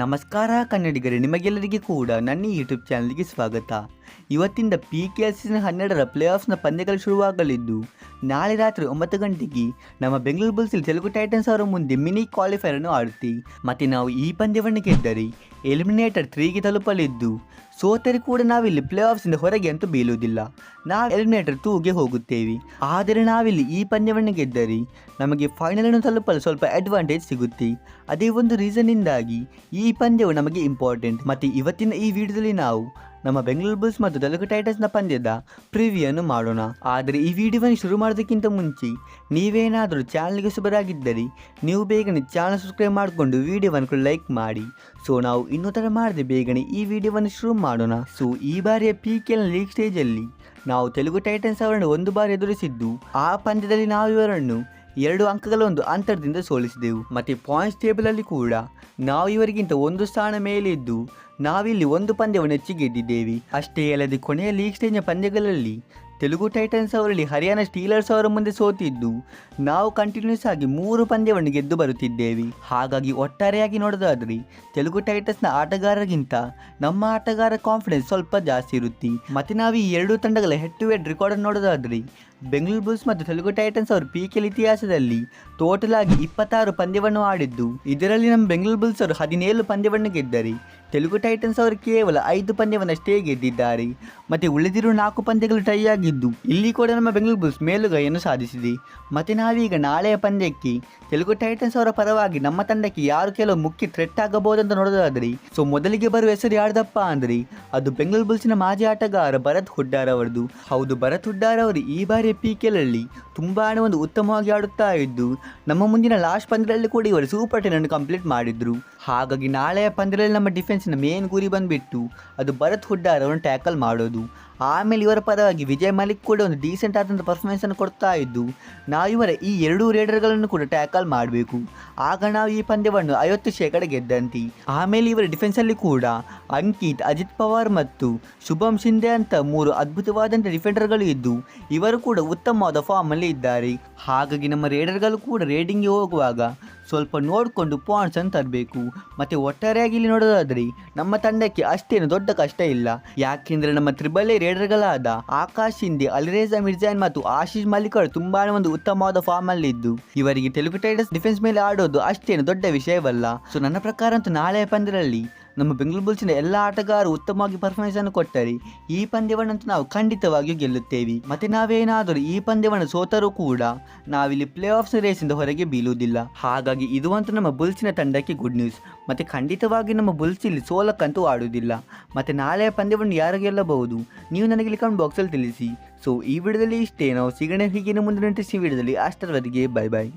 ನಮಸ್ಕಾರ ಕನ್ನಡಿಗರೇ ನಿಮಗೆಲ್ಲರಿಗೆ ಕೂಡ ನನ್ನ ಯೂಟ್ಯೂಬ್ ಚಾನಲ್ಗೆ ಸ್ವಾಗತ. ಇವತ್ತಿಂದ ಪಿ ಕೆ ಎಲ್ ಸೀಸನ್ ಹನ್ನೆರಡರ ಪ್ಲೇ ಆಫ್ಸ್ನ ಪಂದ್ಯಗಳು ಶುರುವಾಗಲಿದ್ದು, ನಾಳೆ ರಾತ್ರಿ ಒಂಬತ್ತು ಗಂಟೆಗೆ ನಮ್ಮ ಬೆಂಗಳೂರು ಬುಲ್ಸ್ ತೆಲುಗು ಟೈಟನ್ಸ್ ಅವರ ಮುಂದೆ ಮಿನಿ ಕ್ವಾಲಿಫೈರ್ ಅನ್ನು ಆಡುತ್ತಿ. ಮತ್ತು ನಾವು ಈ ಪಂದ್ಯವನ್ನು ಗೆದ್ದರೆ ಎಲಿಮಿನೇಟರ್ ತ್ರೀಗೆ ತಲುಪಲಿದ್ದು, ಸೋತರೆ ಕೂಡ ನಾವಿಲ್ಲಿ ಪ್ಲೇ ಆಫ್ಸಿಂದ ಹೊರಗೆ ಅಂತೂ ಬೀಳುವುದಿಲ್ಲ. ನಾವು ಎಲಿಮಿನೇಟರ್ ಟೂಗೆ ಹೋಗುತ್ತೇವೆ. ಆದರೆ ನಾವಿಲ್ಲಿ ಈ ಪಂದ್ಯವನ್ನು ಗೆದ್ದರೆ ನಮಗೆ ಫೈನಲನ್ನು ತಲುಪಲು ಸ್ವಲ್ಪ ಅಡ್ವಾಂಟೇಜ್ ಸಿಗುತ್ತೆ. ಅದೇ ಒಂದು ರೀಸನ್ನಿಂದಾಗಿ ಈ ಪಂದ್ಯವು ನಮಗೆ ಇಂಪಾರ್ಟೆಂಟ್ ಮತ್ತು ಇವತ್ತಿನ ಈ ವಿಡಿಯೋದಲ್ಲಿ ನಾವು ನಮ್ಮ ಬೆಂಗಳೂರು ಬುಲ್ಸ್ ಮತ್ತು ತೆಲುಗು ಟೈಟನ್ಸ್ನ ಪಂದ್ಯದ ಪ್ರಿವ್ಯೂಯನ್ನು ಮಾಡೋಣ. ಆದರೆ ಈ ವಿಡಿಯೋವನ್ನು ಶುರು ಮಾಡೋದಕ್ಕಿಂತ ಮುಂಚೆ ನೀವೇನಾದರೂ ಚಾನಲ್ಗೆ ಸುಬರಾಗಿದ್ದರೆ ನೀವು ಬೇಗನೆ ಚಾನಲ್ ಸಬ್ಸ್ಕ್ರೈಬ್ ಮಾಡಿಕೊಂಡು ವಿಡಿಯೋವನ್ನು ಲೈಕ್ ಮಾಡಿ. ಸೊ, ನಾವು ಇನ್ನೂ ಥರ ಮಾಡದೆ ಬೇಗನೆ ಈ ವಿಡಿಯೋವನ್ನು ಶುರು ಮಾಡೋಣ. ಸೊ, ಈ ಬಾರಿಯ ಪಿ ಕೆಲ್ ಲೀಗ್ ಸ್ಟೇಜಲ್ಲಿ ನಾವು ತೆಲುಗು ಟೈಟನ್ಸ್ ಅವರನ್ನು ಒಂದು ಬಾರಿ ಎದುರಿಸಿದ್ದು, ಆ ಪಂದ್ಯದಲ್ಲಿ ನಾವು ಇವರನ್ನು ಎರಡು ಅಂಕಗಳ ಒಂದು ಅಂತರದಿಂದ ಸೋಲಿಸಿದೆವು. ಮತ್ತು ಪಾಯಿಂಟ್ಸ್ ಟೇಬಲಲ್ಲಿ ಕೂಡ ನಾವು ಇವರಿಗಿಂತ ಒಂದು ಸ್ಥಾನ ಮೇಲಿದ್ದು ನಾವಿಲ್ಲಿ ಒಂದು ಪಂದ್ಯವನ್ನು ಗೆದ್ದಿದ್ದೇವೆ ಅಷ್ಟೇ ಅಲ್ಲದೆ ಕೊನೆಯ ಲೀಗ್ ಸ್ಟೇಜ್ನ ಪಂದ್ಯಗಳಲ್ಲಿ ತೆಲುಗು ಟೈಟನ್ಸ್ ಅವರಲ್ಲಿ ಹರಿಯಾಣ ಸ್ಟೀಲರ್ಸ್ ಅವರ ಮುಂದೆ ಸೋತಿದ್ದು, ನಾವು ಕಂಟಿನ್ಯೂಸ್ ಆಗಿ ಮೂರು ಪಂದ್ಯವನ್ನು ಗೆದ್ದು ಬರುತ್ತಿದ್ದೇವೆ. ಹಾಗಾಗಿ ಒಟ್ಟಾರೆಯಾಗಿ ನೋಡೋದಾದರೆ, ತೆಲುಗು ಟೈಟನ್ಸ್ನ ಆಟಗಾರರಿಗಿಂತ ನಮ್ಮ ಆಟಗಾರ ಕಾನ್ಫಿಡೆನ್ಸ್ ಸ್ವಲ್ಪ ಜಾಸ್ತಿ ಇರುತ್ತೆ. ಮತ್ತು ನಾವು ಈ ಎರಡು ತಂಡಗಳ ಹೆಡ್ ಟು ಹೆಡ್ ರೆಕಾರ್ಡ್ ನೋಡೋದಾದ್ರೆ, ಬೆಂಗಳೂರು ಬುಲ್ಸ್ ಮತ್ತು ತೆಲುಗು ಟೈಟನ್ಸ್ ಅವರು ಪಿ ಕೆಲ್ ಇತಿಹಾಸದಲ್ಲಿ ಟೋಟಲ್ ಆಗಿ ಇಪ್ಪತ್ತಾರು ಪಂದ್ಯವನ್ನು ಆಡಿದ್ದು, ಇದರಲ್ಲಿ ನಮ್ಮ ಬೆಂಗಳೂರು ಬುಲ್ಸ್ ಅವರು ಹದಿನೇಳು ಪಂದ್ಯವನ್ನು ಗೆದ್ದರೆ ತೆಲುಗು ಟೈಟನ್ಸ್ ಅವರು ಕೇವಲ ಐದು ಪಂದ್ಯವನ್ನಷ್ಟೇ ಗೆದ್ದಿದ್ದಾರೆ. ಮತ್ತೆ ಉಳಿದಿರುವ ನಾಲ್ಕು ಪಂದ್ಯಗಳು ಟೈ ಆಗಿದ್ದು, ಇಲ್ಲಿ ಕೂಡ ನಮ್ಮ ಬೆಂಗಳೂರು ಬುಲ್ಸ್ ಮೇಲುಗೈಯನ್ನು ಸಾಧಿಸಿದೆ. ಮತ್ತೆ ನಾವೀಗ ನಾಳೆಯ ಪಂದ್ಯಕ್ಕೆ ತೆಲುಗು ಟೈಟನ್ಸ್ ಅವರ ಪರವಾಗಿ ನಮ್ಮ ತಂಡಕ್ಕೆ ಯಾರು ಕೆಲವು ಮುಖ್ಯ ಥ್ರೆಟ್ ಆಗಬಹುದಂತ ನೋಡೋದಾದ್ರಿ, ಸೊ ಮೊದಲಿಗೆ ಬರುವ ಹೆಸರು ಯಾರ್ದಪ್ಪ ಅಂದ್ರೆ, ಅದು ಬೆಂಗಳೂರು ಬುಲ್ಸ್ನ ಮಾಜಿ ಆಟಗಾರ ಭರತ್ ಹುಡ್ಡಾರ್ ಅವರದು. ಹೌದು, ಭರತ್ ಹುಡ್ಡಾರ್ ಅವರು ಈ ಬಾರಿ ಪಿ ಕೆಲಲ್ಲಿ ತುಂಬಾ ಒಂದು ಉತ್ತಮವಾಗಿ ಆಡುತ್ತಾ ಇದ್ದು, ನಮ್ಮ ಮುಂದಿನ ಲಾಸ್ಟ್ ಪಂದ್ಯದಲ್ಲಿ ಕೂಡ ಇವರು ಸೂಪರ್ ಟೆನ್ ಅನ್ನು ಕಂಪ್ಲೀಟ್ ಮಾಡಿದ್ರು. ಹಾಗಾಗಿ ನಾಳೆಯ ಪಂದ್ಯದಲ್ಲಿ ನಮ್ಮ ಡಿಫೆನ್ಸಿನ ಮೇನ್ ಗುರಿ ಬಂದುಬಿಟ್ಟು ಅದು ಭರತ್ ಹುಡ್ಡಾರ್ ಅವರನ್ನು ಟ್ಯಾಕಲ್ ಮಾಡೋದು. ಆಮೇಲೆ ಇವರ ಪರವಾಗಿ ವಿಜಯ್ ಮಲಿಕ್ ಕೂಡ ಒಂದು ಡೀಸೆಂಟ್ ಆದಂಥ ಪರ್ಫಾರ್ಮೆನ್ಸನ್ನು ಕೊಡ್ತಾ ಇದ್ದು, ನಾವು ಇವರ ಈ ಎರಡೂ ರೇಡರ್ಗಳನ್ನು ಕೂಡ ಟ್ಯಾಕಲ್ ಮಾಡಬೇಕು. ಆಗ ನಾವು ಈ ಪಂದ್ಯವನ್ನು ಐವತ್ತು ಶೇಕಡ ಗೆದ್ದಂತಿ. ಆಮೇಲೆ ಇವರ ಡಿಫೆನ್ಸಲ್ಲಿ ಕೂಡ ಅಂಕಿತ್, ಅಜಿತ್ ಪವಾರ್ ಮತ್ತು ಶುಭಂ ಶಿಂದೆ ಅಂತ ಮೂರು ಅದ್ಭುತವಾದಂಥ ಡಿಫೆಂಡರ್ಗಳು ಇದ್ದು, ಇವರು ಕೂಡ ಉತ್ತಮವಾದ ಫಾರ್ಮಲ್ಲಿ ಇದ್ದಾರೆ. ಹಾಗಾಗಿ ನಮ್ಮ ರೇಡರ್ಗಳು ಕೂಡ ರೇಡಿಂಗ್ಗೆ ಹೋಗುವಾಗ ಸ್ವಲ್ಪ ನೋಡಿಕೊಂಡು ಪಾಯಿಂಟ್ಸ್ ಅನ್ನು ತರಬೇಕು. ಮತ್ತು ಒಟ್ಟಾರೆಯಾಗಿ ಇಲ್ಲಿ ನೋಡೋದಾದ್ರೆ, ನಮ್ಮ ತಂಡಕ್ಕೆ ಅಷ್ಟೇನು ದೊಡ್ಡ ಕಷ್ಟ ಇಲ್ಲ. ಯಾಕೆಂದರೆ ನಮ್ಮ ತ್ರಿಬಲ್ ರೇಡರ್ಗಳಾದ ಆಕಾಶ್ ಶಿಂದೆ ಅಲಿರೇಜಾ ಮಿರ್ಜಾನ್ ಮತ್ತು ಆಶೀಶ್ ಮಲ್ಲಿಕ್ ಅವರು ತುಂಬಾ ಒಂದು ಉತ್ತಮವಾದ ಫಾರ್ಮ್ ಅಲ್ಲಿ ಇದ್ದು ಇವರಿಗೆ ತೆಲುಗು ಟೈಟನ್ಸ್ ಡಿಫೆನ್ಸ್ ಮೇಲೆ ಆಡೋದು ಅಷ್ಟೇನು ದೊಡ್ಡ ವಿಷಯವಲ್ಲ. ಸೊ ನನ್ನ ಪ್ರಕಾರ ಅಂತೂ ನಾಳೆಯ ಪಂದ್ಯದಲ್ಲಿ ನಮ್ಮ ಬೆಂಗಳೂರು ಬುಲ್ಸಿನ ಎಲ್ಲ ಆಟಗಾರರು ಉತ್ತಮವಾಗಿ ಪರ್ಫಾರ್ಮೆನ್ಸ್ ಅನ್ನು ಕೊಟ್ಟರೆ ಈ ಪಂದ್ಯವನ್ನಂತೂ ನಾವು ಖಂಡಿತವಾಗಿಯೂ ಗೆಲ್ಲುತ್ತೇವೆ. ಮತ್ತೆ ನಾವೇನಾದರೂ ಈ ಪಂದ್ಯವನ್ನು ಸೋತರೂ ಕೂಡ ನಾವಿಲ್ಲಿ ಪ್ಲೇ ಆಫ್ಸ್ ರೇಸಿಂದ ಹೊರಗೆ ಬೀಳುವುದಿಲ್ಲ. ಹಾಗಾಗಿ ಇದು ಅಂತೂ ನಮ್ಮ ಬುಲ್ಸಿನ ತಂಡಕ್ಕೆ ಗುಡ್ ನ್ಯೂಸ್ ಮತ್ತೆ ಖಂಡಿತವಾಗಿ ನಮ್ಮ ಬುಲ್ಸ್ ಇಲ್ಲಿ ಸೋಲಕ್ಕಂತೂ ಆಡುವುದಿಲ್ಲ. ಮತ್ತೆ ನಾಳೆಯ ಪಂದ್ಯವನ್ನು ಯಾರು ಗೆಲ್ಲಬಹುದು? ನೀವು ನನಗೆ ಇಲ್ಲಿ ಕಮೆಂಟ್ ಬಾಕ್ಸಲ್ಲಿ ತಿಳಿಸಿ. ಸೊ ಈ ವಿಡಿಯೋದಲ್ಲಿ ಇಷ್ಟೇ. ನಾವು ಸಿಗಣೆ ಹೀಗಿನ ಮುಂದಿನ ಇಂಟ್ರೆಸ್ಟಿಂಗ್ ವಿಡಿಯೋದಲ್ಲಿ. ಅಷ್ಟರವರೆಗೆ ಬೈ ಬಾಯ್